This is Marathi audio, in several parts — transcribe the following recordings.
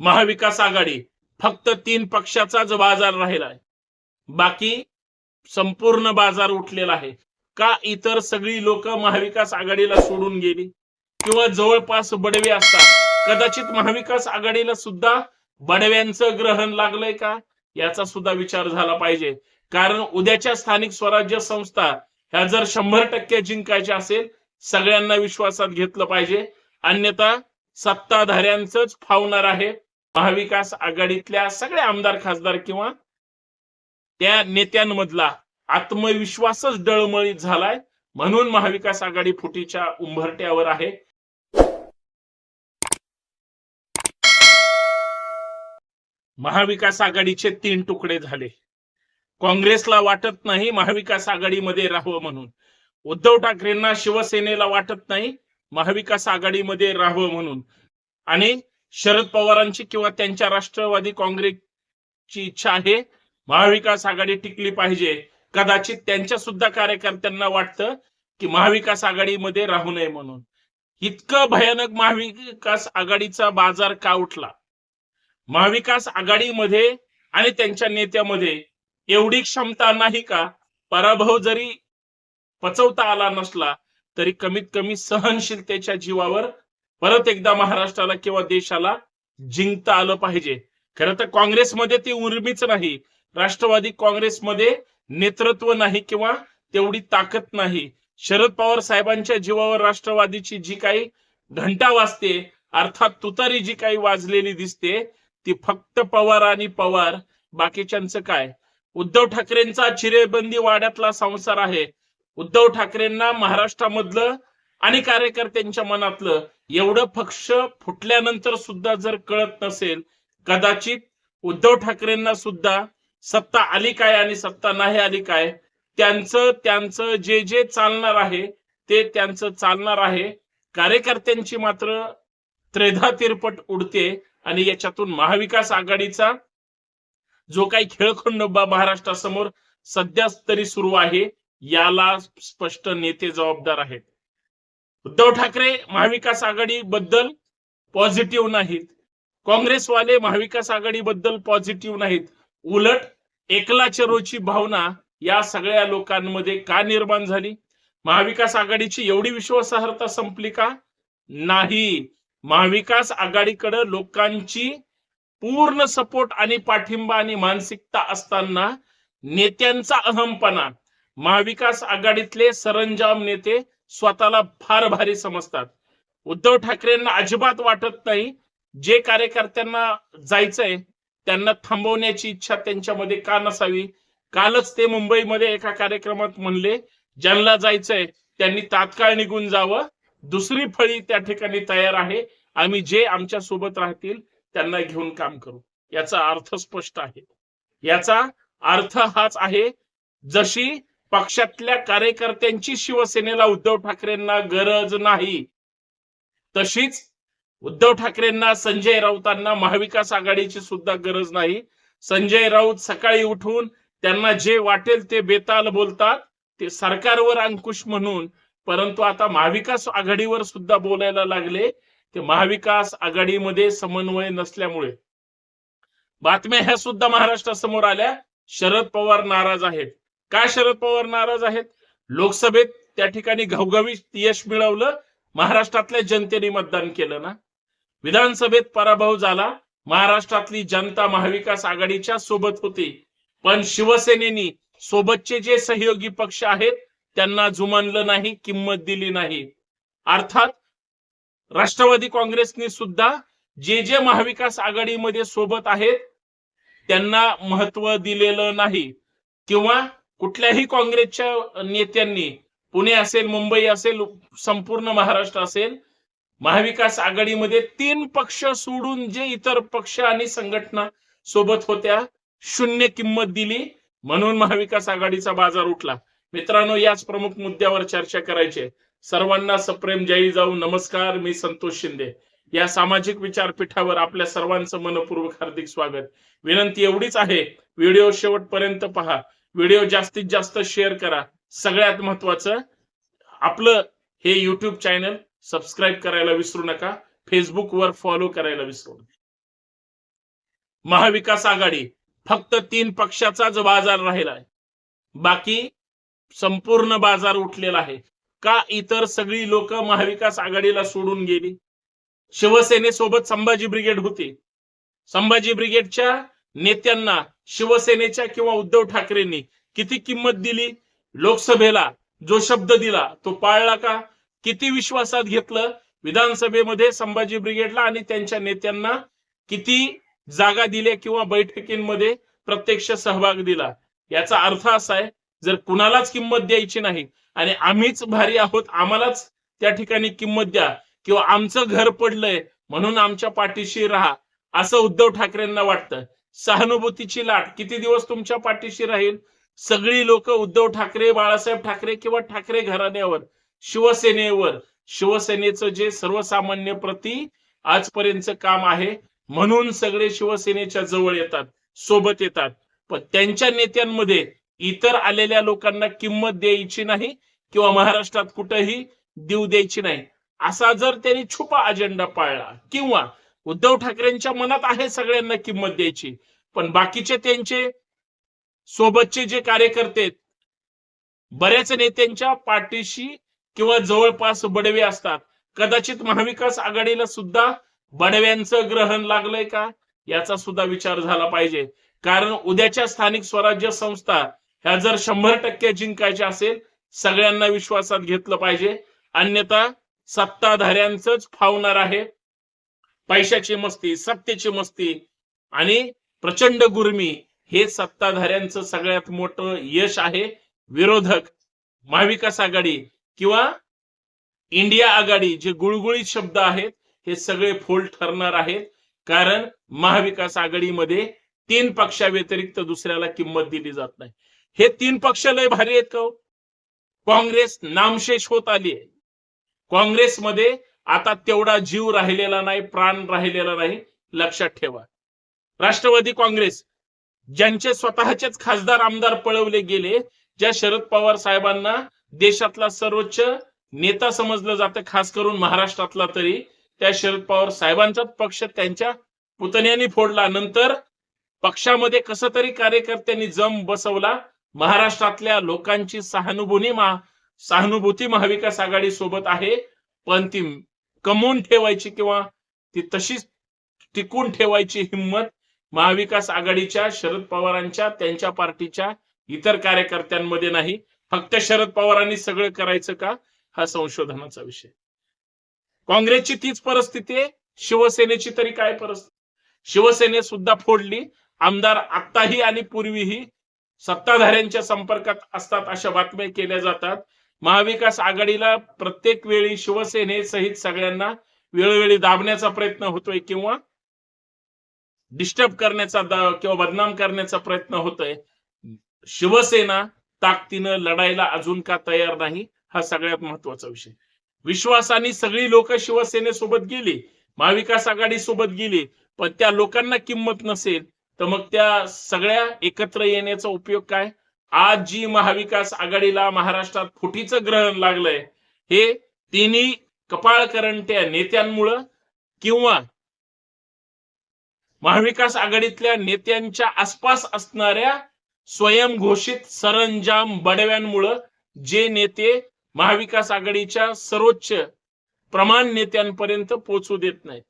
महाविकास आघाडी फक्त तीन पक्षाचाच बाजार राहिलाय. बाकी संपूर्ण बाजार उठलेला आहे. का इतर सगळी लोक महाविकास आघाडीला सोडून गेली? किंवा जवळपास बडवे असतात? कदाचित महाविकास आघाडीला सुद्धा बडव्यांचं ग्रहण लागलंय का? याचा सुद्धा विचार झाला पाहिजे. कारण उद्याच्या स्थानिक स्वराज्य संस्था ह्या जर शंभर टक्के जिंकायच्या असेल सगळ्यांना विश्वासात घेतलं पाहिजे. अन्यथा सत्ताधाऱ्यांच फावणार आहे. महाविकास आघाडीतल्या सगळ्या आमदार खासदार किंवा त्या नेत्यांमधला आत्मविश्वासच डळमळीत झालाय. म्हणून महाविकास आघाडी फुटीच्या उंभरट्यावर आहे. महाविकास आघाडीचे तीन तुकडे झाले. काँग्रेसला वाटत नाही महाविकास आघाडीमध्ये राहावं म्हणून. उद्धव ठाकरेंना शिवसेनेला वाटत नाही महाविकास आघाडीमध्ये राहावं म्हणून. आणि शरद पवारांची किंवा त्यांच्या राष्ट्रवादी काँग्रेसची इच्छा आहे महाविकास आघाडी टिकली पाहिजे. कदाचित त्यांच्या सुद्धा कार्यकर्त्यांना वाटतं की महाविकास आघाडीमध्ये राहू नये म्हणून. इतकं भयानक महाविकास आघाडीचा बाजार का उठला? महाविकास आघाडीमध्ये आणि त्यांच्या नेत्यामध्ये एवढी क्षमता नाही का? पराभव जरी पचवता आला नसला तरी कमीत कमी सहनशीलतेच्या जीवावर परत एकदा महाराष्ट्राला किंवा देशाला जिंकता आलं पाहिजे. खरं तर काँग्रेसमध्ये ती उर्मीच नाही. राष्ट्रवादी काँग्रेसमध्ये नेतृत्व नाही किंवा तेवढी ताकद नाही. शरद पवार साहेबांच्या जीवावर राष्ट्रवादीची जी काही घंटा वाजते अर्थात तुतारी जी काही वाजलेली दिसते ती फक्त पवार आणि पवार. बाकीच्यांचं काय? उद्धव ठाकरेंचा चिरेबंदी वाड्यातला संसार आहे. उद्धव ठाकरेंना महाराष्ट्रामधलं आणि कार्यकर्त्यांच्या मनातलं एवढं पक्ष फुटल्यानंतर सुद्धा जर कळत नसेल कदाचित उद्धव ठाकरेंना सुद्धा सत्ता आली काय आणि सत्ता नाही आली काय त्यांचं त्यांचं जे जे चालणार आहे ते त्यांचं चालणार आहे. कार्यकर्त्यांची मात्र त्रेधा तिरपट उडते आणि याच्यातून महाविकास आघाडीचा जो काही खेळखंड महाराष्ट्रासमोर सध्या तरी सुरू आहे याला स्पष्ट नेते जबाबदार आहेत. उद्धव ठाकरे महाविकास आघाडी बद्दल पॉझिटिव्ह नाहीत. काँग्रेसवाले महाविकास आघाडी बद्दल पॉझिटिव्ह नाहीत. उलट एकला चरोची भावना या सगळ्या लोकांमध्ये का निर्माण झाली? महाविकास आघाडीची एवढी विश्वासार्हता संपली का? नाही. महाविकास आघाडीकडे लोकांची पूर्ण सपोर्ट आणि पाठिंबा आणि मानसिकता असताना नेत्यांचा अहमपणा. महाविकास आघाडीतले सरंजाम नेते स्वतःला फार भारी समजतात. उद्धव ठाकरेंना अजिबात वाटत नाही. जे कार्यकर्त्यांना जायचंय त्यांना थांबवण्याची इच्छा त्यांच्यामध्ये का नसावी? कालच ते मुंबईमध्ये एका कार्यक्रमात म्हणले ज्यांना जायचंय त्यांनी तात्काळ निघून जावं. दुसरी फळी त्या ठिकाणी तयार आहे. आम्ही जे आमच्यासोबत राहतील त्यांना घेऊन काम करू. याचा अर्थ स्पष्ट आहे. याचा अर्थ हाच आहे जशी पक्षातल्या कार्यकर्त्यांची शिवसेनेला उद्धव ठाकरेंना गरज नाही. तशीच उद्धव ठाकरेंना संजय राऊतांना महाविकास आघाडीची सुद्धा गरज नाही. संजय राऊत सकाळी उठून त्यांना जे वाटेल ते बेताल बोलतात ते सरकारवर अंकुश म्हणून. परंतु आता महाविकास आघाडीवर सुद्धा बोलायला लागले ते महाविकास आघाडीमध्ये समन्वय नसल्यामुळे. बातम्या ह्या सुद्धा महाराष्ट्रासमोर आल्या. शरद पवार नाराज आहेत. का शरद पवार नाराज आहेत? लोकसभेत त्या ठिकाणी घवघवीत यश मिळवलं महाराष्ट्रातल्या जनतेने मतदान केलं ना? विधानसभेत पराभव झाला महाराष्ट्रातली जनता महाविकास आघाडीच्या सोबत होती. पण शिवसेनेनी सोबतचे जे सहयोगी पक्ष आहेत त्यांना जुमानलं नाही किंमत दिली नाही. अर्थात राष्ट्रवादी काँग्रेसने सुद्धा जे जे महाविकास आघाडीमध्ये सोबत आहेत त्यांना महत्त्व दिलेलं नाही. किंवा कुठल्याही काँग्रेसच्या नेत्यांनी पुणे असेल मुंबई असेल संपूर्ण महाराष्ट्र असेल महाविकास आघाडीमध्ये तीन पक्ष सोडून जे इतर पक्ष आणि संघटना सोबत होत्या शून्य किंमत दिली. म्हणून महाविकास आघाडीचा बाजार उठला. मित्रांनो याच प्रमुख मुद्द्यावर चर्चा करायची सर्वांना सप्रेम जय जाऊ नमस्कार मी संतोष शिंदे. या सामाजिक विचारपीठावर आपल्या सर्वांचं मनपूर्वक हार्दिक स्वागत. विनंती एवढीच आहे व्हिडिओ शेवटपर्यंत पहा. व्हिडिओ जास्तीत जास्त शेअर करा. सगळ्यात महत्वाचं आपलं हे युट्यूब चॅनल सबस्क्राईब करायला विसरू नका. फेसबुकवर फॉलो करायला विसरू नका. महाविकास आघाडी फक्त तीन पक्षाचाच बाजार राहिलाय बाकी संपूर्ण बाजार उठलेला आहे. का इतर सगळी लोक महाविकास आघाडीला सोडून गेली? शिवसेनेसोबत संभाजी ब्रिगेड होती. संभाजी ब्रिगेडच्या नेत्यांना शिवसेनेच्या किंवा उद्धव ठाकरेंनी किती किंमत दिली? लोकसभेला जो शब्द दिला तो पाळला का? किती विश्वासात घेतलं? विधानसभेमध्ये संभाजी ब्रिगेडला आणि त्यांच्या नेत्यांना किती जागा दिल्या किंवा बैठकींमध्ये प्रत्यक्ष सहभाग दिला? याचा अर्थ असा आहे जर कुणालाच किंमत द्यायची नाही आणि आम्हीच भारी आहोत आम्हालाच त्या ठिकाणी किंमत द्या किंवा आमचं घर पडलंय म्हणून आमच्या पाठीशी राहा असं उद्धव ठाकरेंना वाटतं. सहानुभूतीची लाट. किती दिवस तुमच्या पाठीशी राहील? सगळी लोक उद्धव ठाकरे बाळासाहेब ठाकरे किंवा ठाकरे घराण्यावर शिवसेनेवर. शिवसेनेचं जे सर्वसामान्य प्रती आजपर्यंतचं काम आहे म्हणून सगळे शिवसेनेच्या जवळ येतात सोबत येतात. पण त्यांच्या नेत्यांमध्ये इतर आलेल्या लोकांना किंमत द्यायची नाही किंवा महाराष्ट्रात कुठंही देऊ द्यायची नाही. असा जर त्यांनी छुपा अजेंडा पाळला किंवा उद्धव ठाकरेंच्या मनात आहे सगळ्यांना किंमत द्यायची. पण बाकीचे त्यांचे सोबतचे जे कार्यकर्ते बऱ्याच नेत्यांच्या पाठीशी किंवा जवळपास बडवे असतात. कदाचित महाविकास आघाडीला सुद्धा बडव्यांचं ग्रहण लागलंय का? याचा सुद्धा विचार झाला पाहिजे. कारण उद्याच्या स्थानिक स्वराज्य संस्था ह्या जर शंभर टक्के जिंकायच्या असेल सगळ्यांना विश्वासात घेतलं पाहिजे. अन्यथा सत्ताधाऱ्यांचंच फावणार आहे. पैशाची मस्ती सत्तेची मस्ती आणि प्रचंड गुरमी हे सत्ताधाऱ्यांचं सगळ्यात मोठं यश आहे. विरोधक महाविकास आघाडी किंवा इंडिया आघाडी जे गुळगुळीत शब्द आहेत हे सगळे फोल ठरणार आहेत. कारण महाविकास आघाडीमध्ये तीन पक्षाव्यतिरिक्त दुसऱ्याला किंमत दिली जात नाही. हे तीन पक्ष लय भारी आहेत हो? काँग्रेस नामशेष होत आली आहे. काँग्रेसमध्ये आता तेवढा जीव राहिलेला नाही प्राण राहिलेला नाही लक्षात ठेवा. राष्ट्रवादी काँग्रेस ज्यांचे स्वतःचेच खासदार आमदार पळवले गेले ज्या शरद पवार साहेबांना देशातला सर्वोच्च नेता समजलं जातं खास करून महाराष्ट्रातला तरी त्या शरद पवार साहेबांचाच पक्ष त्यांच्या पुतण्याने फोडला. नंतर पक्षामध्ये कसं तरी कार्यकर्त्यांनी जम बसवला महाराष्ट्रातल्या लोकांची सहानुभूती महा सहानुभूती महाविकास आघाडी सोबत आहे पण ती कमवून ठेवायची किंवा ती तशीच टिकून ठेवायची हिंमत महाविकास आघाडीच्या शरद पवारांच्या त्यांच्या पार्टीच्या इतर कार्यकर्त्यांमध्ये नाही. फक्त शरद पवारांनी सगळं करायचं का? हा संशोधनाचा विषय. काँग्रेसची तीच परिस्थिती आहे. शिवसेनेची तरी काय परिस्थिती? शिवसेने सुद्धा फोडली. आमदार आत्ताही आणि पूर्वीही सत्ताधाऱ्यांच्या संपर्कात असतात अशा बातम्या केल्या जातात. महाविकास आघाडीला प्रत्येक वेळी शिवसेनेसहित सगळ्यांना वेळोवेळी दाबण्याचा प्रयत्न होतोय किंवा डिस्टर्ब करण्याचा किंवा बदनाम करण्याचा प्रयत्न होतोय. शिवसेना ताकदीनं लढायला अजून का तयार नाही हा सगळ्यात महत्त्वाचा विषय. विश्वासाने सगळी लोक शिवसेनेसोबत गेली महाविकास आघाडी सोबत गेली पण त्या लोकांना किंमत नसेल तर मग त्या सगळ्या एकत्र येण्याचा उपयोग काय? आज जी महाविकास आघाडीला महाराष्ट्रात फुटीचं ग्रहण लागलंय हे तिन्ही कपाळकरंट्या नेत्यांमुळं किंवा महाविकास आघाडीतल्या नेत्यांच्या आसपास असणाऱ्या स्वयंघोषित सरंजाम बडव्यांमुळं जे नेते महाविकास आघाडीच्या सर्वोच्च प्रमाण नेत्यांपर्यंत पोहोचू देत नाहीत.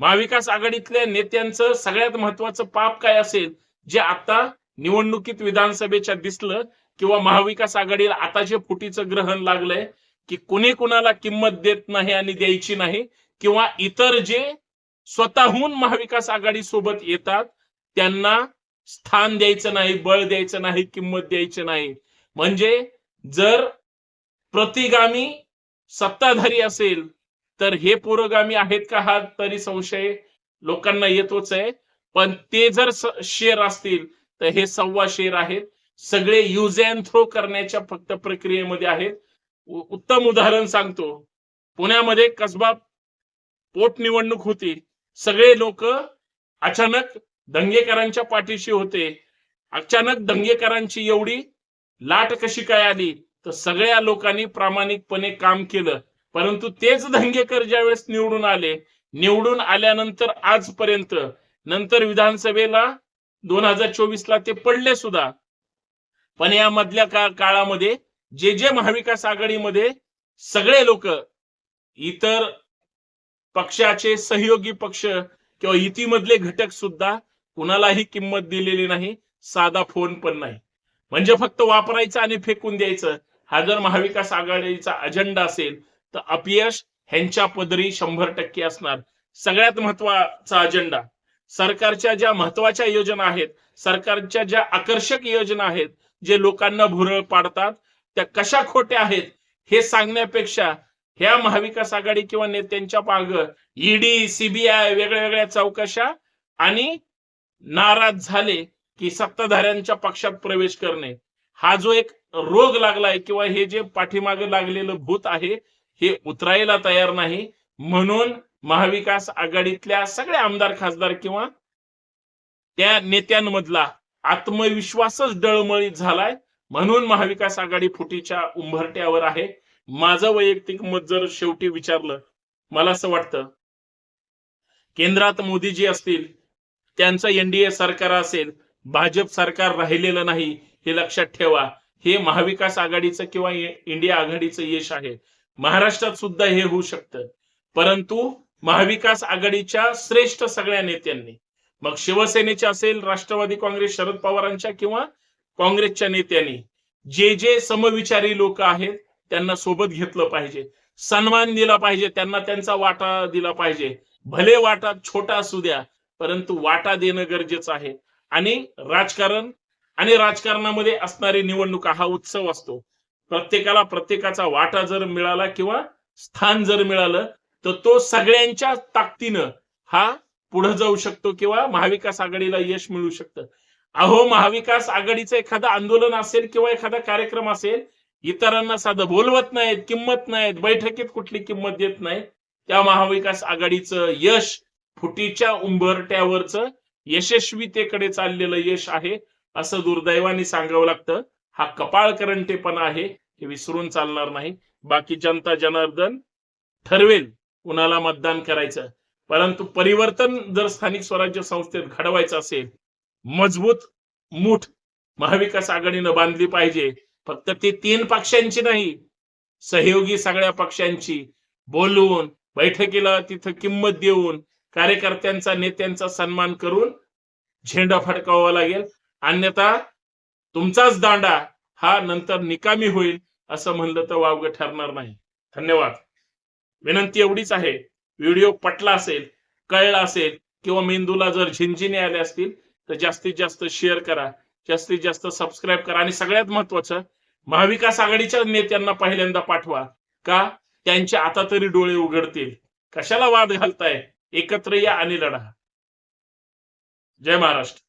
महाविकास आघाडीतल्या नेत्यांचं सगळ्यात महत्वाचं पाप काय असेल जे आता निवडणुकीत विधानसभेच्या दिसलं किंवा महाविकास आघाडीला आता जे फुटीचं ग्रहण लागलंय की कुणी कुणाला किंमत देत नाही आणि द्यायची नाही किंवा इतर जे स्वतःहून महाविकास आघाडी सोबत येतात त्यांना स्थान द्यायचं नाही बळ द्यायचं नाही किंमत द्यायची नाही. म्हणजे जर प्रतिगामी सत्ताधारी असेल तर हे पुरोगामी आहेत का हा तरी संशय लोकांना येतोच आहे. पण ते जर शेर असतील तर हे सव्वा शेर आहेत. सगळे युज अँड थ्रो करण्याच्या फक्त प्रक्रियेमध्ये आहेत. उत्तम उदाहरण सांगतो. पुण्यामध्ये कसबा पोटनिवडणूक होती. सगळे लोक अचानक दंगेकरांच्या पाठीशी होते. अचानक दंगेकरांची एवढी लाट कशी काय आली? तर सगळ्या लोकांनी प्रामाणिकपणे काम केलं. परंतु तेच दंगेकर ज्यावेळेस निवडून आले निवडून आल्यानंतर आजपर्यंत नंतर विधानसभेला दोन हजार चोवीस ला ते पडले सुद्धा. पण या मधल्या का काळामध्ये जे जे महाविकास आघाडीमध्ये सगळे लोक इतर पक्षाचे सहयोगी पक्ष किंवा युतीमधले घटक सुद्धा कुणालाही किंमत दिलेली नाही साधा फोन पण नाही. म्हणजे फक्त वापरायचं आणि फेकून द्यायचं. हा जर महाविकास आघाडीचा अजेंडा असेल तर अपयश ह्यांच्या पदरी शंभर टक्के असणार. सगळ्यात महत्त्वाचा अजेंडा. सरकारच्या ज्या महत्त्वाच्या योजना आहेत सरकारच्या ज्या आकर्षक योजना आहेत जे लोकांना भुरळ पाडतात त्या कशा खोट्या आहेत हे सांगण्यापेक्षा ह्या महाविकास आघाडी किंवा नेत्यांच्या माग ईडी सीबीआय वेगळ्या वेगळ्या चौकशा आणि नाराज झाले की सत्ताधाऱ्यांच्या पक्षात प्रवेश करणे. हा जो एक रोग लागलाय किंवा हे जे पाठीमागे लागलेलं भूत आहे हे उतरायला तयार नाही. म्हणून महाविकास आघाडीतल्या सगळे आमदार खासदार किंवा त्या नेत्यांमधला आत्मविश्वासच डळमळीत झालाय. म्हणून महाविकास आघाडी फुटीच्या उंबरट्यावर आहे. माझं वैयक्तिक मत जर शेवटी विचारलं मला असं वाटतं केंद्रात मोदीजी असतील त्यांचं एनडीए सरकार असेल भाजप सरकार राहिलेलं नाही हे लक्षात ठेवा. हे महाविकास आघाडीचं किंवा इंडिया आघाडीचं यश आहे. महाराष्ट्रात सुद्धा हे होऊ शकतं. परंतु महाविकास आघाडीच्या श्रेष्ठ सगळ्या नेत्यांनी. मग शिवसेनेचे असेल राष्ट्रवादी काँग्रेस शरद पवारांच्या किंवा काँग्रेसच्या नेत्यांनी. जे जे समविचारी लोक आहेत त्यांना सोबत घेतलं पाहिजे. सन्मान दिला पाहिजे त्यांना त्यांचा वाटा दिला पाहिजे. भले वाटा छोटा असू द्या परंतु वाटा देणं गरजेचं आहे. आणि राजकारण आणि राजकारणामध्ये असणारी निवडणुका हा उत्सव असतो. प्रत्येकाला प्रत्येकाचा वाटा जर मिळाला किंवा स्थान जर मिळालं तर तो सगळ्यांच्या ताकदीनं हा पुढे जाऊ शकतो किंवा महाविकास आघाडीला यश मिळू शकतं. अहो महाविकास आघाडीचं एखादं आंदोलन असेल किंवा एखादा कार्यक्रम असेल इतरांना साधं बोलवत नाहीत किंमत नाहीत बैठकीत कुठली किंमत देत नाही त्या महाविकास आघाडीचं यश फुटीच्या उंबरट्यावरचं यशस्वीतेकडे चाललेलं यश आहे असं दुर्दैवाने सांगावं लागतं. हा कपाळ करंटेपणा आहे हे विसरून चालणार नाही. बाकी जनता जनार्दन ठरवेल. कुणाला मतदान करायचं? परंतु परिवर्तन जर स्थानिक स्वराज्य संस्थेत घडवायचं असेल मजबूत मूठ महाविकास आघाडीनं बांधली पाहिजे. फक्त ती तीन पक्षांची नाही सहयोगी सगळ्या पक्षांची. बोलवून बैठकीला तिथं किंमत देऊन कार्यकर्त्यांचा नेत्यांचा सन्मान करून झेंडा फडकावा लागेल. अन्यथा तुमचाच दांडा हा नंतर निकामी होईल असं म्हणलं तर वावग ठरणार नाही. धन्यवाद. विनंती एवढीच आहे. व्हिडिओ पटला असेल कळला असेल किंवा मेंदूला जर झिंझिने आले असतील तर जास्तीत जास्त शेअर करा. जास्तीत जास्त सबस्क्राईब करा. आणि सगळ्यात महत्वाचं महाविकास आघाडीच्या नेत्यांना पहिल्यांदा पाठवा. का? त्यांचे आता तरी डोळे उघडतील. कशाला वाद घालताय? एकत्र या आणि लढा. जय महाराष्ट्र.